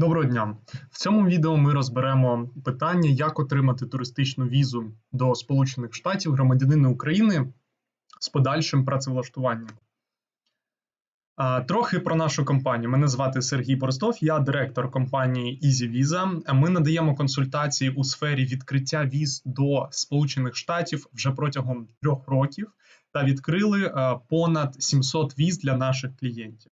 Доброго дня! В цьому відео ми розберемо питання, як отримати туристичну візу до Сполучених Штатів громадянина України з подальшим працевлаштуванням. Трохи про нашу компанію. Мене звати Сергій Борстов, я директор компанії EasyVisa. Ми надаємо консультації у сфері відкриття віз до Сполучених Штатів вже протягом трьох років та відкрили понад 700 віз для наших клієнтів.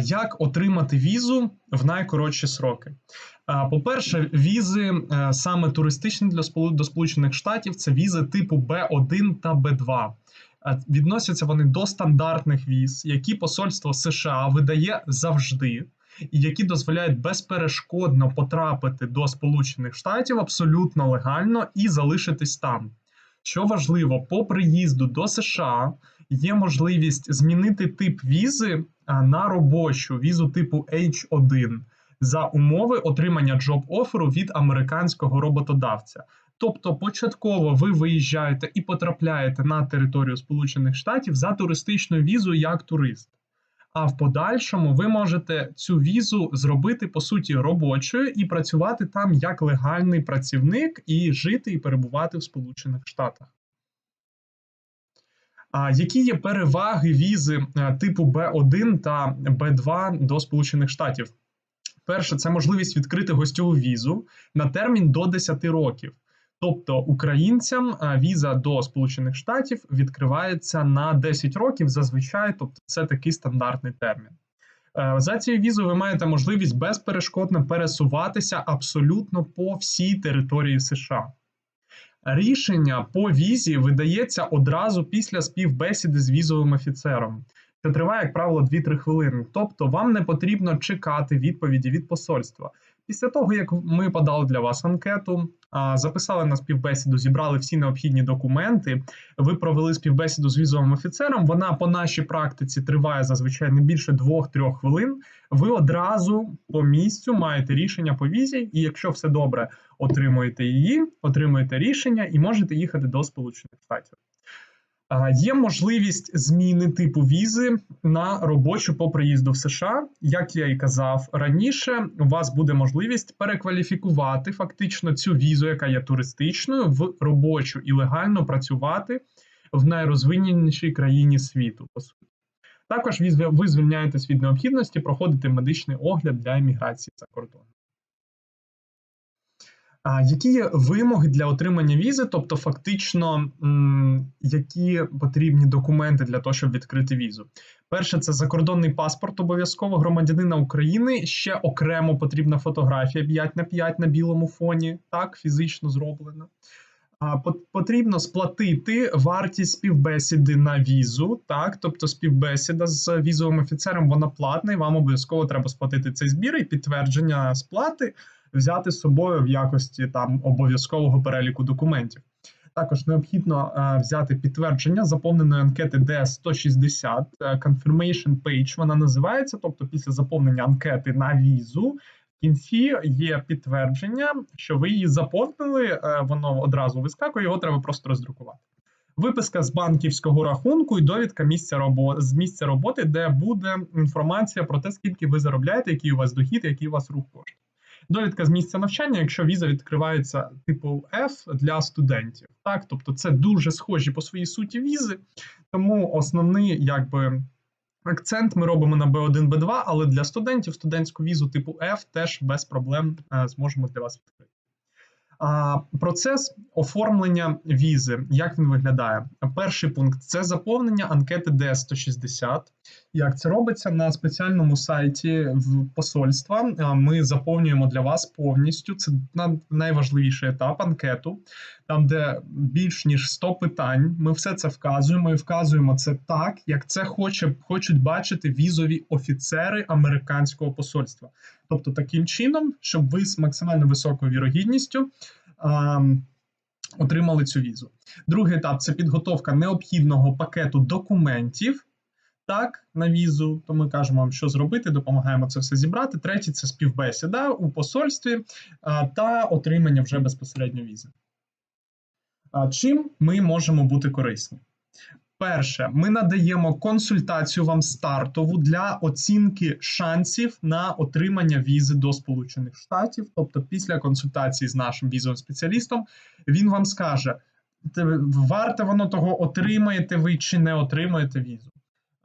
Як отримати візу в найкоротші сроки? По-перше, візи е, саме туристичні для до Сполучених Штатів це візи типу Б1 та Б2. Відносяться вони до стандартних віз, які посольство США видає завжди, і які дозволяють безперешкодно потрапити до Сполучених Штатів абсолютно легально і залишитись там. Що важливо, по приїзду до США є можливість змінити тип візи на робочу візу типу H1 за умови отримання джоб оферу від американського роботодавця. Тобто, початково ви виїжджаєте і потрапляєте на територію Сполучених Штатів за туристичною візою як турист. А в подальшому ви можете цю візу зробити по суті робочою і працювати там як легальний працівник, і жити і перебувати в Сполучених Штатах. Які є переваги візи е, типу Б1 та Б2 до Сполучених Штатів? Перше, це можливість відкрити гостьову візу на термін до 10 років. Тобто українцям е, віза до Сполучених Штатів відкривається на 10 років зазвичай, тобто це такий стандартний термін. Е, за цією візою ви маєте можливість безперешкодно пересуватися абсолютно по всій території США. Рішення по візі видається одразу після співбесіди з візовим офіцером. Це триває, як правило, 2-3 хвилини. Тобто вам не потрібно чекати відповіді від посольства. Після того, як ми подали для вас анкету, записали на співбесіду, зібрали всі необхідні документи. Ви провели співбесіду з візовим офіцером. Вона по нашій практиці триває зазвичай не більше 2-3 хвилин. Ви одразу по місцю маєте рішення по візі, і якщо все добре, отримуєте її, отримуєте рішення і можете їхати до Сполучених Штатів. Є можливість зміни типу візи на робочу по приїзду в США. Як я і казав раніше, у вас буде можливість перекваліфікувати фактично цю візу, яка є туристичною, в робочу і легально працювати в найрозвиненішій країні світу. По суті. Також ви звільняєтесь від необхідності проходити медичний огляд для еміграції за кордон. Які є вимоги для отримання візи, тобто фактично, які потрібні документи для того, щоб відкрити візу? Перше, це закордонний паспорт обов'язково громадянина України. Ще окремо потрібна фотографія 5 на 5 на білому фоні, так, фізично зроблена. Потрібно сплатити вартість співбесіди на візу, так, тобто співбесіда з візовим офіцером, вона платна, і вам обов'язково треба сплатити цей збір і підтвердження сплати взяти з собою в якості там обов'язкового переліку документів. Також необхідно е, взяти підтвердження заповненої анкети D160 е, Confirmation Page, Вона називається, тобто після заповнення анкети на візу. В кінці є підтвердження, що ви її заповнили, е, воно одразу вискакує, його треба просто роздрукувати. Виписка з банківського рахунку і довідка місця роботи з місця роботи, де буде інформація про те, скільки ви заробляєте, який у вас дохід, який у вас рух коштів довідка з місця навчання, якщо віза відкривається типу F для студентів. Так, тобто це дуже схожі по своїй суті візи, тому основний якби. Акцент ми робимо на B1, B2, але для студентів студентську візу типу F теж без проблем е, зможемо для вас відкрити. Процес оформлення візи, як він виглядає? Перший пункт це заповнення анкети Д-160. Як це робиться на спеціальному сайті в посольства? Ми заповнюємо для вас повністю. Це найважливіший етап анкету, там де більш ніж 100 питань. Ми все це вказуємо і вказуємо це так, як це хоче, хочуть бачити візові офіцери американського посольства. Тобто, таким чином, щоб ви з максимально високою вірогідністю. Отримали цю візу. Другий етап це підготовка необхідного пакету документів, так, на візу, то ми кажемо вам, що зробити, допомагаємо це все зібрати. Третє це співбесіда у посольстві та отримання вже безпосередньо візи. А, Чим ми можемо бути корисні? Перше, ми надаємо консультацію вам стартову для оцінки шансів на отримання візи до Сполучених Штатів. Тобто, після консультації з нашим візовим спеціалістом, він вам скаже, те- варте воно того, отримаєте ви чи не отримаєте візу.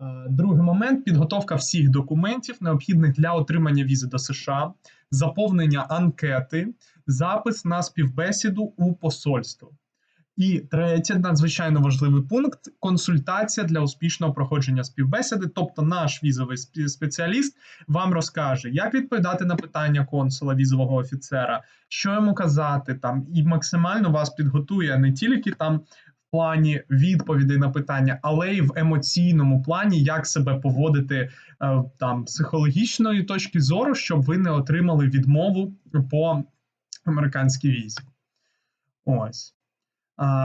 Е, Другий момент підготовка всіх документів, необхідних для отримання візи до США, заповнення анкети, запис на співбесіду у посольство. І третє, надзвичайно важливий пункт консультація для успішного проходження співбесіди. Тобто, наш візовий спе- спеціаліст вам розкаже, як відповідати на питання консула візового офіцера, що йому казати там, і максимально вас підготує не тільки там в плані відповідей на питання, але й в емоційному плані, як себе поводити е, там психологічної точки зору, щоб ви не отримали відмову по американській візі. Ось.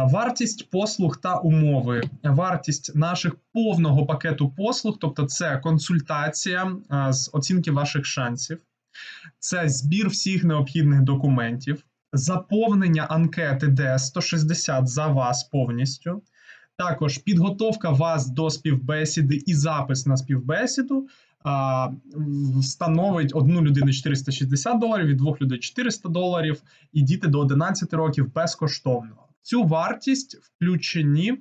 Вартість послуг та умови. Вартість наших повного пакету послуг, тобто це консультація з оцінки ваших шансів, це збір всіх необхідних документів, заповнення анкети Д160 за вас повністю. Також підготовка вас до співбесіди і запис на співбесіду а, в- становить одну людину 460 доларів, від двох людей 400 доларів, і діти до 11 років безкоштовно. Цю вартість включені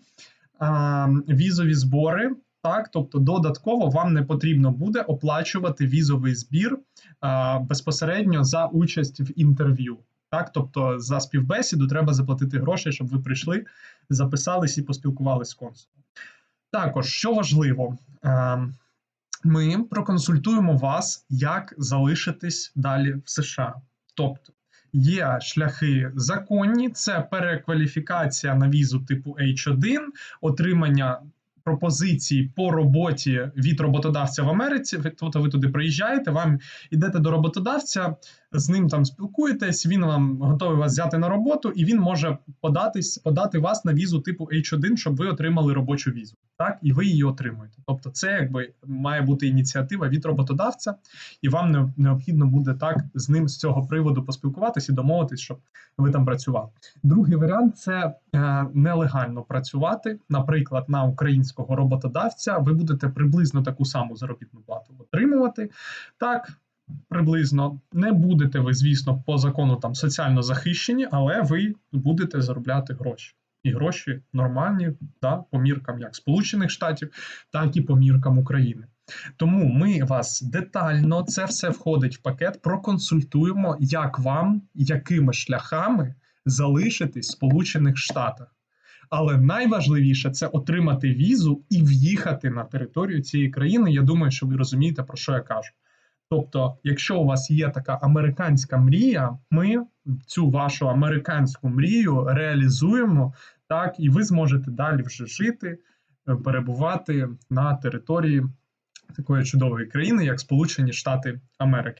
а, візові збори. Так, тобто додатково вам не потрібно буде оплачувати візовий збір а, безпосередньо за участь в інтерв'ю. Так, тобто за співбесіду треба заплатити гроші, щоб ви прийшли, записались і поспілкувалися з консулом. Також, що важливо, ми проконсультуємо вас, як залишитись далі в США. Тобто є шляхи законні, це перекваліфікація на візу типу H1, отримання пропозиції по роботі від роботодавця в Америці. Ви- Тобто ви туди приїжджаєте, вам йдете до роботодавця, з ним там спілкуєтесь, він вам готовий вас взяти на роботу, і він може податись, подати вас на візу типу H1, щоб ви отримали робочу візу. Так, і ви її отримуєте. Тобто, це якби має бути ініціатива від роботодавця, і вам не- необхідно буде так з ним з цього приводу поспілкуватись і домовитись, щоб ви там працювали. Другий варіант це е, нелегально працювати. Наприклад, на українського роботодавця ви будете приблизно таку саму заробітну плату отримувати. Так, приблизно не будете ви, звісно, по закону там соціально захищені, але ви будете заробляти гроші. І гроші нормальні, да, по міркам як Сполучених Штатів, так і по міркам України. Тому ми вас детально це все входить в пакет, проконсультуємо, як вам, якими шляхами залишитись в Сполучених Штатах. Але найважливіше це отримати візу і в'їхати на територію цієї країни. Я думаю, що ви розумієте, про що я кажу. Тобто, якщо у вас є така американська мрія, ми цю вашу американську мрію реалізуємо так, і ви зможете далі вже жити, е, перебувати на території такої чудової країни, як Сполучені Штати Америки.